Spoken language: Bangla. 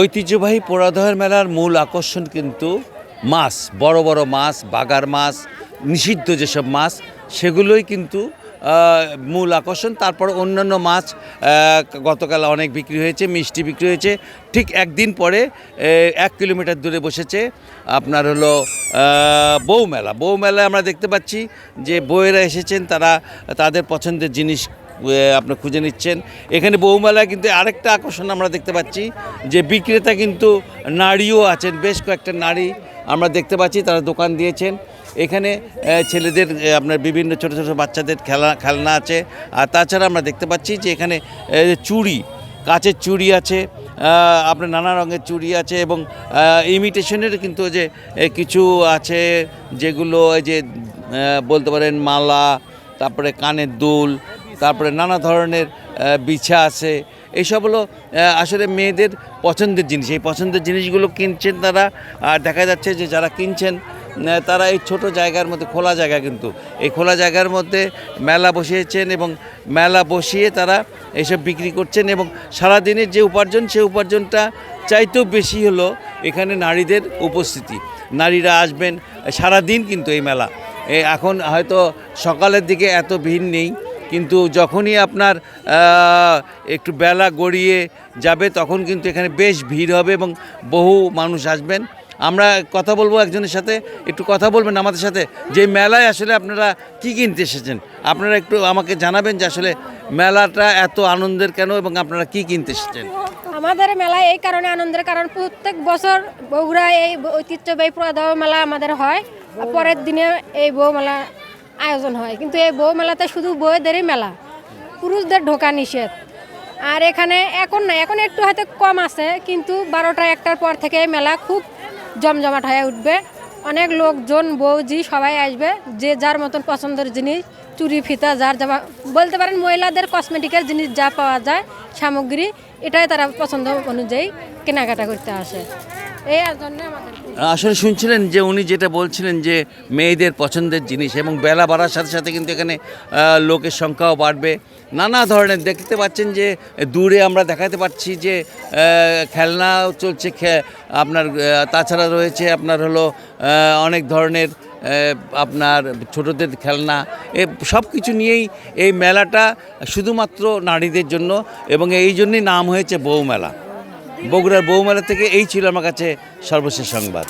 ঐতিহ্যবাহী পোড়াদহের মেলার মূল আকর্ষণ কিন্তু মাছ বড় বড় মাছ বাগার মাছ নিষিদ্ধ যেসব মাছ সেগুলোই কিন্তু মূল আকর্ষণ। তারপর অন্যান্য মাছ গতকাল অনেক বিক্রি হয়েছে মিষ্টি বিক্রি হয়েছে। ঠিক একদিন পরে এক কিলোমিটার দূরে বসেছে আপনার হলো আহ, বউ মেলা। মেলায় আমরা দেখতে পাচ্ছি যে বউয়েরা এসেছেন তারা তাদের পছন্দের জিনিস আপনি খুঁজে নিচ্ছেন। এখানে বৌমেলায় কিন্তু আরেকটা আকর্ষণ আমরা দেখতে পাচ্ছি যে বিক্রেতা কিন্তু নারীও আছেন, বেশ কয়েকটা নারী আমরা দেখতে পাচ্ছি, তারা দোকান দিয়েছেন। এখানে ছেলেদের আপনার বিভিন্ন ছোট ছোট বাচ্চাদের খেলা, খেলনা আছে। আর তাছাড়া আমরা দেখতে পাচ্ছি যে এখানে চুড়ি, কাচের চুড়ি আছে আপনার নানা রঙের চুড়ি আছে এবং ইমিটেশনের কিন্তু যে কিছু আছে যেগুলো যে বলতে পারেন মালা, তারপরে কানের দুল তারপরে নানা ধরনের বিছা আছে। এইসব হলো আসলে মেয়েদের পছন্দের জিনিস। এই পছন্দের জিনিসগুলো কিনছেন তারা, আর দেখা যাচ্ছে যে যারা কিনছেন তারা এই ছোট জায়গার মধ্যে, খোলা জায়গা কিন্তু। এই খোলা জায়গার মধ্যে মেলা বসিয়েছেন এবং মেলা বসিয়ে তারা এইসব বিক্রি করছেন এবং সারাদিনের যে উপার্জন সেই উপার্জনটা চাইতেও বেশি হলো এখানে নারীদের উপস্থিতি। নারীরা আসবেন, সারাদিন কিন্তু এই মেলা। এখন হয়তো সকালের দিকে এত ভিড় নেই। কিন্তু যখনই আপনার একটু বেলা গড়িয়ে যাবে তখন কিন্তু এখানে বেশ ভিড় হবে এবং বহু মানুষ আসবেন। আমরা কথা বলব একজনের সাথে, একটু কথা বলবেন আমাদের সাথে। যে মেলায় আসলে আপনারা কি কিনতে এসেছেন? আপনারা একটু আমাকে জানাবেন যে আসলে মেলাটা এত আনন্দের কেন এবং আপনারা কি কিনতে এসেছেন? আমাদের মেলা এই কারণে আনন্দের, কারণ প্রত্যেক বছর বগুড়া এই ঐতিহ্যবাহী প্রদাহ মেলা আমাদের হয়। পরের দিনে এই বউ মেলা আয়োজন হয়। কিন্তু এই বউ মেলাতে শুধু বউদেরই মেলা, পুরুষদের ঢোকা নিষেধ। আর এখানে এখন না, এখন একটু হয়তো কম আছে, কিন্তু বারোটা একটার পর থেকে মেলা খুব জমজমাট হয়ে উঠবে। অনেক লোকজন বৌজি সবাই আসবে, যে যার মতন পছন্দের জিনিস, চুরি, ফিতা, যার জামা বলতে পারেন মহিলাদের কসমেটিকের জিনিস যা পাওয়া যায়, সামগ্রী, এটাই তারা পছন্দ অনুযায়ী কেনাকাটা করতে আসে। আসলে শুনছিলেন যে উনি যেটা বলছিলেন যে মেয়েদের পছন্দের জিনিস এবং বেলা বাড়ার সাথে সাথে কিন্তু এখানে লোকের সংখ্যাও বাড়বে। নানা ধরনের দেখতে পাচ্ছেন যে দূরে আমরা দেখাতে পাচ্ছি যে খেলনাও চলছে আপনার তাছাড়া রয়েছে আপনার হলো অনেক ধরনের আপনার ছোটদের খেলনা। এ সব কিছু নিয়েই এই মেলাটা শুধুমাত্র নারীদের জন্য এবং এই জন্যই নাম হয়েছে বউ মেলা বগুড়ার বৌমেলা থেকে এই ছিল আমার কাছে সর্বশেষ সংবাদ।